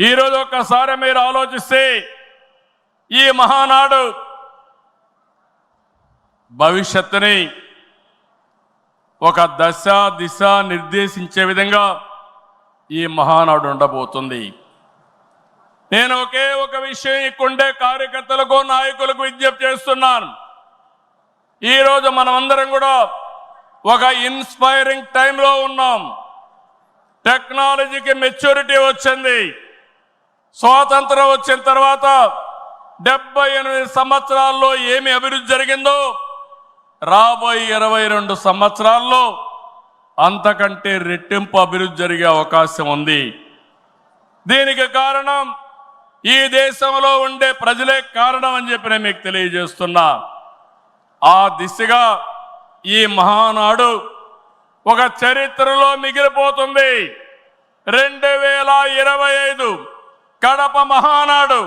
ఈరోజు ఒక్కసారి మీరు ఆలోచిస్తే ఈ మహానాడు భవిష్యత్తుని ఒక దశ దిశ నిర్దేశించే విధంగా ఈ మహానాడు ఉండబోతుంది. నేను ఒకే ఒక విషయం ఇక్కడే కార్యకర్తలకు నాయకులకు విజ్ఞప్తి చేస్తున్నాను. ఈరోజు మనమందరం కూడా ఒక ఇన్స్పైరింగ్ టైంలో ఉన్నాం. టెక్నాలజీకి మెచ్యూరిటీ వచ్చింది. స్వాతంత్రం వచ్చిన తర్వాత డెబ్బై ఎనిమిది సంవత్సరాల్లో ఏమి అభివృద్ధి జరిగిందో రాబోయే ఇరవై రెండు సంవత్సరాల్లో అంతకంటే రెట్టింపు అభివృద్ధి జరిగే అవకాశం ఉంది. దీనికి కారణం ఈ దేశంలో ఉండే ప్రజలే కారణం అని చెప్పి నేను మీకు తెలియజేస్తున్నా. ఆ దిశగా ఈ మహానాడు ఒక చరిత్రలో మిగిలిపోతుంది. రెండు వేల ఇరవై ఐదు కడప మహానాడు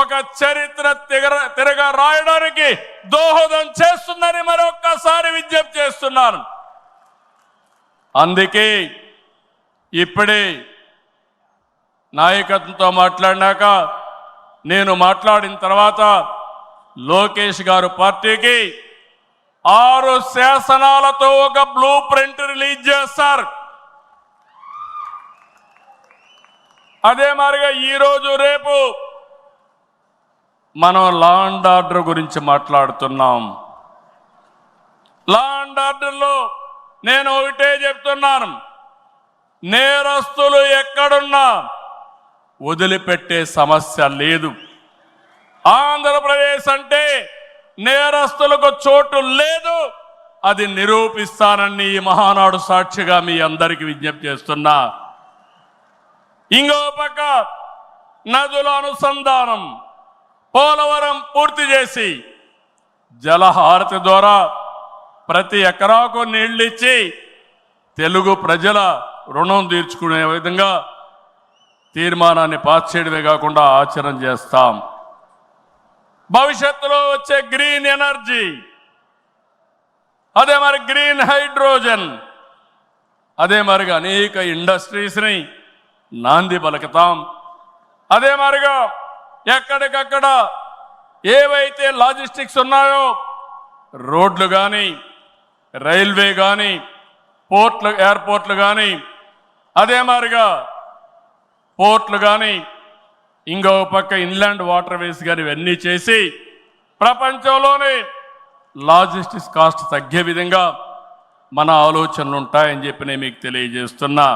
ఒక చరిత్ర తిగర తిరగ రాయడానికి దోహదం చేస్తుందని మరొక్కసారి విజ్ఞప్తి చేస్తున్నాను. అందుకే ఇప్పుడే నాయకత్వంతో మాట్లాడినాక నేను మాట్లాడిన తర్వాత లోకేష్ గారు పార్టీకి ఆరు శాసనాలతో ఒక బ్లూ ప్రింట్ రిలీజ్ చేస్తారు. అదే మారిగా ఈరోజు రేపు మనం లా అండ్ ఆర్డర్ గురించి మాట్లాడుతున్నాం. లా అండ్ ఆర్డర్లో నేను ఒకటే చెప్తున్నాను. నేరస్తులు ఎక్కడున్నా వదిలిపెట్టే సమస్య లేదు. ఆంధ్రప్రదేశ్ అంటే నేరస్తులకు చోటు లేదు. అది నిరూపిస్తానని ఈ మహానాడు సాక్షిగా మీ అందరికీ విజ్ఞప్తి చేస్తున్నా. ఇంకో పక్క నదుల అనుసంధానం పోలవరం పూర్తి చేసి జలహారతి ద్వారా ప్రతి ఎకరాకు నీళ్ళిచ్చి తెలుగు ప్రజల రుణం తీర్చుకునే విధంగా తీర్మానాన్ని పాస్ చేయడమే కాకుండా ఆచరణ చేస్తాం. భవిష్యత్తులో వచ్చే గ్రీన్ ఎనర్జీ. అదే మరి గ్రీన్ హైడ్రోజన్. అదే మరిగా అనేక ఇండస్ట్రీస్ని నాంది పలుకుతాం అదే మరిగా ఎక్కడికక్కడ ఏవైతే లాజిస్టిక్స్ ఉన్నాయో రోడ్లు కానీ రైల్వే కానీ పోర్ట్లు ఎయిర్పోర్ట్లు కానీ అదే మాదిరిగా పోర్ట్లు కానీ ఇంకో పక్క ఇన్లాండ్ వాటర్ వేస్ కానీ ఇవన్నీ చేసి ప్రపంచంలోనే లాజిస్టిక్స్ కాస్ట్ తగ్గే విధంగా మన ఆలోచనలు ఉంటాయని చెప్పి నేను మీకు తెలియజేస్తున్నా.